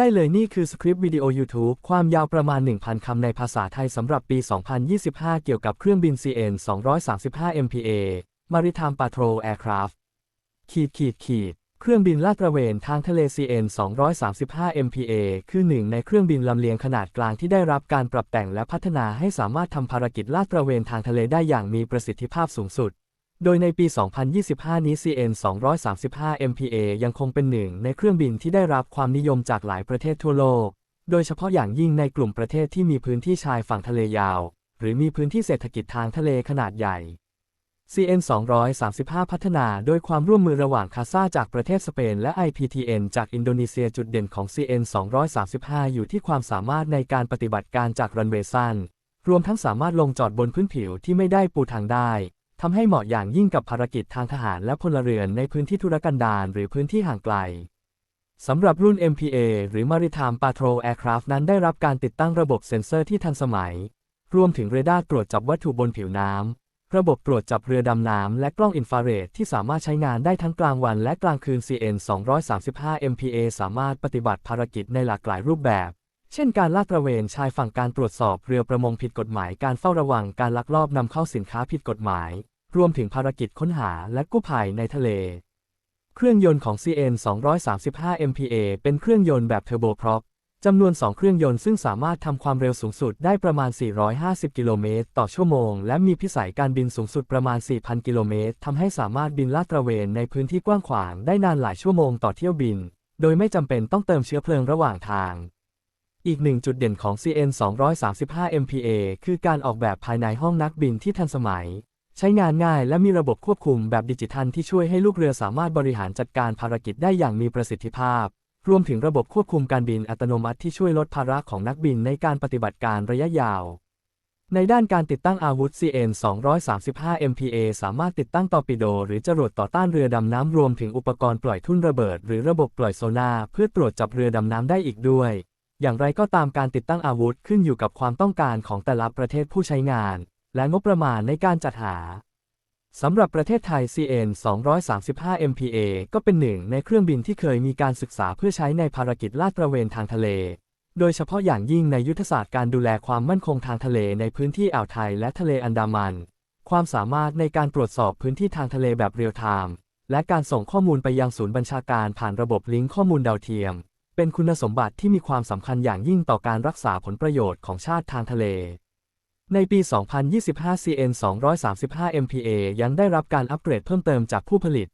ได้เลยนี่คือสคริปต์วิดีโอ YouTube ความยาวประมาณ 1,000 คำในภาษาไทยสำหรับปี 2025 เกี่ยวกับเครื่องบิน CN 235 MPA Maritime Patrol Aircraft ขีดขีดขีดเครื่องบินลาดตระเวนทางทะเล CN 235 MPA คือหนึ่งในเครื่องบินลำเลียงขนาดกลางที่ได้รับการปรับแต่งและพัฒนาให้สามารถทำภารกิจลาดตระเวนทางทะเลได้อย่างมีประสิทธิภาพสูงสุด โดยในปี 2025 นี้ CN 235 MPA ยังคงเป็นหนึ่งในเครื่องบินที่ได้รับความนิยมจากหลายประเทศทั่วโลก โดยเฉพาะอย่างยิ่งในกลุ่มประเทศที่มีพื้นที่ชายฝั่งทะเลยาว หรือมีพื้นที่เศรษฐกิจทางทะเลขนาดใหญ่ CN 235 พัฒนาโดยความร่วมมือระหว่างคาซาจากประเทศสเปน และ IPTN จากอินโดนีเซียจุดเด่นของ CN 235 อยู่ที่ความสามารถในการปฏิบัติการจากรันเวย์สั้น รวมทั้งสามารถลงจอดบนพื้นผิวที่ไม่ได้ปูทางได้ ทำให้เหมาะอย่างยิ่งกับภารกิจทางทหารและพลเรือนในพื้นที่ธุรกันดารหรือพื้นที่ห่างไกลสำหรับรุ่น MPA หรือ Maritime Patrol Aircraft นั้นได้รับการติดตั้งระบบเซ็นเซอร์ที่ทันสมัย รวมถึงเรดาร์ตรวจจับวัตถุบนผิวน้ำ ระบบตรวจจับเรือดำน้ำ และกล้องอินฟราเรดที่สามารถใช้งานได้ทั้งกลางวันและกลางคืน CN 235 MPA สามารถปฏิบัติภารกิจในหลากหลายรูปแบบ เช่นการลาดตระเวนชายฝั่งการตรวจสอบเรือประมงผิดกฎหมายการเฝ้าระวังการลักลอบนำเข้าสินค้าผิดกฎหมาย รวมถึงภารกิจค้นหาและกู้ภัยในทะเล เครื่องยนต์ของ CN 235 MPA เป็นเครื่องยนต์แบบเทอร์โบพร็อปจำนวน 2 เครื่องยนต์ซึ่งสามารถทำความเร็วสูงสุดได้ประมาณ 450 กิโลเมตรต่อชั่วโมง และมีพิสัยการบินสูงสุดประมาณ 4,000 กิโลเมตรทำให้สามารถบินลาดตระเวนในพื้นที่กว้างขวางได้นานหลายชั่วโมงต่อเที่ยวบิน โดยไม่จำเป็นต้องเติมเชื้อเพลิงระหว่างทาง อีกหนึ่งจุดเด่นของ CN 235 MPA คือการออกแบบภายในห้องนักบินที่ทันสมัย ใช้งานง่ายและมีระบบควบคุมแบบดิจิทัลที่ช่วยให้ลูกเรือสามารถบริหารจัดการภารกิจได้อย่างมีประสิทธิภาพ รวมถึงระบบควบคุมการบินอัตโนมัติที่ช่วยลดภาระของนักบินในการปฏิบัติการระยะยาว ในด้านการติดตั้งอาวุธ CN 235 MPA สามารถติดตั้งตอร์ปิโด หรือจรวดต่อต้านเรือดำน้ำรวมถึงอุปกรณ์ปล่อยทุ่นระเบิด หรือระบบปล่อยโซนาเพื่อตรวจจับเรือดำน้ำได้อีกด้วย อย่างไรก็ตามการติดตั้งอาวุธขึ้นอยู่กับความต้องการของแต่ละประเทศผู้ใช้งาน และงบประมาณในการจัดหา สำหรับประเทศไทย CN 235 MPA ก็เป็นหนึ่งในเครื่องบินที่เคยมีการศึกษาเพื่อใช้ในภารกิจลาดตระเวนทางทะเล โดยเฉพาะอย่างยิ่งในยุทธศาสตร์การดูแลความมั่นคงทางทะเลในพื้นที่อ่าวไทยและทะเลอันดามัน ความสามารถในการตรวจสอบพื้นที่ทางทะเลแบบเรียลไทม์และการส่งข้อมูลไปยังศูนย์บัญชาการผ่านระบบลิงก์ข้อมูลดาวเทียม เป็นคุณสมบัติที่มีความสำคัญอย่างยิ่งต่อการรักษาผลประโยชน์ของชาติทางทะเล ในปี 2025 CN 235 MPA ยังได้รับการอัปเกรดเพิ่มเติมจากผู้ผลิต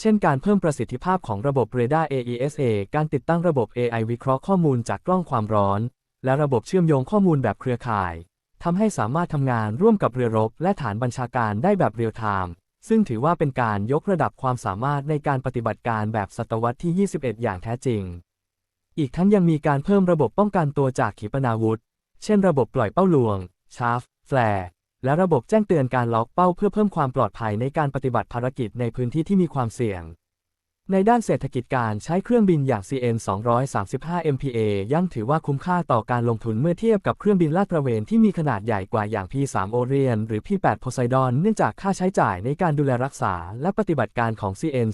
เช่นการเพิ่มประสิทธิภาพของระบบเรดาร์ AESA การติดตั้งระบบ AI วิเคราะห์ข้อมูลจากกล้องความร้อน และระบบเชื่อมโยงข้อมูลแบบเครือข่ายทำให้สามารถทำงานร่วมกับเรือรบและฐานบัญชาการได้แบบเรียลไทม์ซึ่งถือว่าเป็นการยกระดับความสามารถในการปฏิบัติการแบบศตวรรษที่ 21 อย่างแท้จริง อีกทั้งยังมีการเพิ่มระบบป้องกันตัวจากขีปนาวุธ เช่นระบบปล่อยเป้าลวง ชาร์ฟ แฟร์และระบบแจ้งเตือนการล็อกเป้าเพื่อเพิ่มความปลอดภัยในการปฏิบัติภารกิจในพื้นที่ที่มีความเสี่ยง ในด้านเศรษฐกิจการใช้เครื่องบินอย่าง CN 235 MPA ยังถือว่าคุ้มค่าต่อการลงทุนเมื่อเทียบกับเครื่องบินลาดตระเวนที่มีขนาดใหญ่กว่าอย่าง P3 Orion หรือ P8 Poseidon เนื่องจากค่าใช้จ่ายในการดูแลรักษา และปฏิบัติการของ CN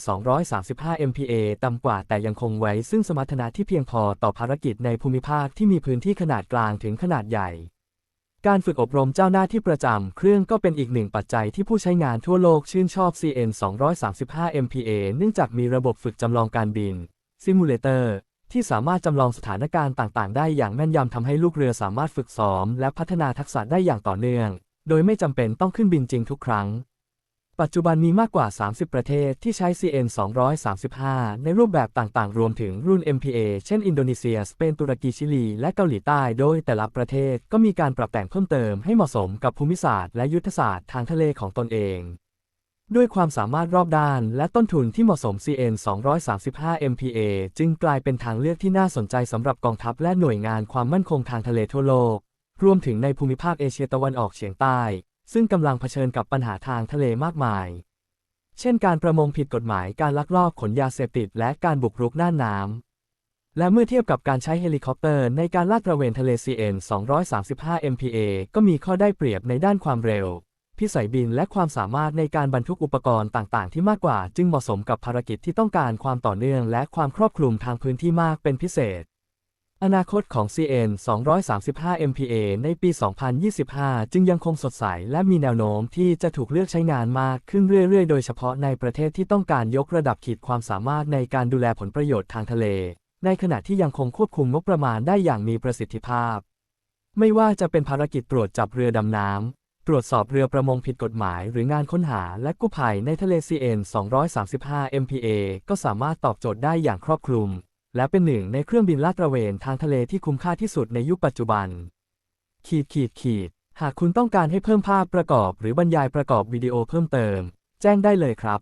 235 MPA ต่ำกว่าแต่ยังคงไว้ซึ่งสมรรถนะที่เพียงพอต่อภารกิจในภูมิภาคที่มีพื้นที่ขนาดกลางถึงขนาดใหญ่ การฝึกอบรมเจ้าหน้าที่ประจำเครื่องก็เป็นอีกหนึ่งปัจจัยที่ผู้ใช้งานทั่วโลกชื่นชอบ CN 235 MPA เนื่องจากมีระบบฝึกจำลองการบิน Simulator ที่สามารถจำลองสถานการณ์ต่าง ๆ ได้อย่างแม่นยำทำให้ลูกเรือสามารถฝึกซ้อม และพัฒนาทักษะได้อย่างต่อเนื่อง โดยไม่จำเป็นต้องขึ้นบินจริงทุกครั้ง ปัจจุบันมีมากกว่า 30 ประเทศที่ใช้ CN 235 ในรูปแบบต่างๆ รวมถึงรุ่น MPA เช่น อินโดนีเซีย สเปน ตุรกี ชิลี และเกาหลีใต้ โดยแต่ละประเทศก็มีการปรับแต่งเพิ่มเติมให้เหมาะสมกับภูมิศาสตร์และยุทธศาสตร์ทางทะเลของตนเอง ด้วยความสามารถรอบด้านและต้นทุนที่เหมาะสม CN 235 MPA จึงกลายเป็นทางเลือกที่น่าสนใจสำหรับกองทัพและหน่วยงานความมั่นคงทางทะเลทั่วโลก รวมถึงในภูมิภาคเอเชียตะวันออกเฉียงใต้ ซึ่งกำลังเผชิญกับปัญหาทางทะเลมากมาย เช่นการประมงผิดกฎหมายการลักลอบขนยาเสพติดและการบุกรุกน่านน้ำ และเมื่อเทียบกับการใช้เฮลิคอปเตอร์ในการลาดตระเวนทะเล CN 235 MPA ก็มีข้อได้เปรียบในด้านความเร็ว พิสัยบินและความสามารถในการบรรทุกอุปกรณ์ต่างๆ ที่มากกว่า จึงเหมาะสมกับภารกิจที่ต้องการความต่อเนื่อง และความครอบคลุมทางพื้นที่มากเป็นพิเศษ อนาคตของ CN 235 MPA ในปี 2025 จึงยังคงสดใส และมีแนวโน้มที่จะถูกเลือกใช้งานมากขึ้นเรื่อย ๆ โดยเฉพาะในประเทศที่ต้องการยกระดับขีดความสามารถในการดูแลผลประโยชน์ทางทะเล ในขณะที่ยังคงควบคุมงบประมาณได้อย่างมีประสิทธิภาพ ไม่ว่าจะเป็นภารกิจตรวจจับเรือดำน้ำ ตรวจสอบเรือประมงผิดกฎหมาย หรืองานค้นหาและกู้ภัยในทะเล CN 235 MPA ก็สามารถตอบโจทย์ได้อย่างครอบคลุม และเป็นหนึ่งในเครื่องบินลาดตระเวนทางทะเลที่คุ้มค่าที่สุดในยุคปัจจุบัน ขีดขีดขีด หากคุณต้องการให้เพิ่มภาพประกอบ หรือบรรยายประกอบวิดีโอเพิ่มเติม แจ้งได้เลยครับ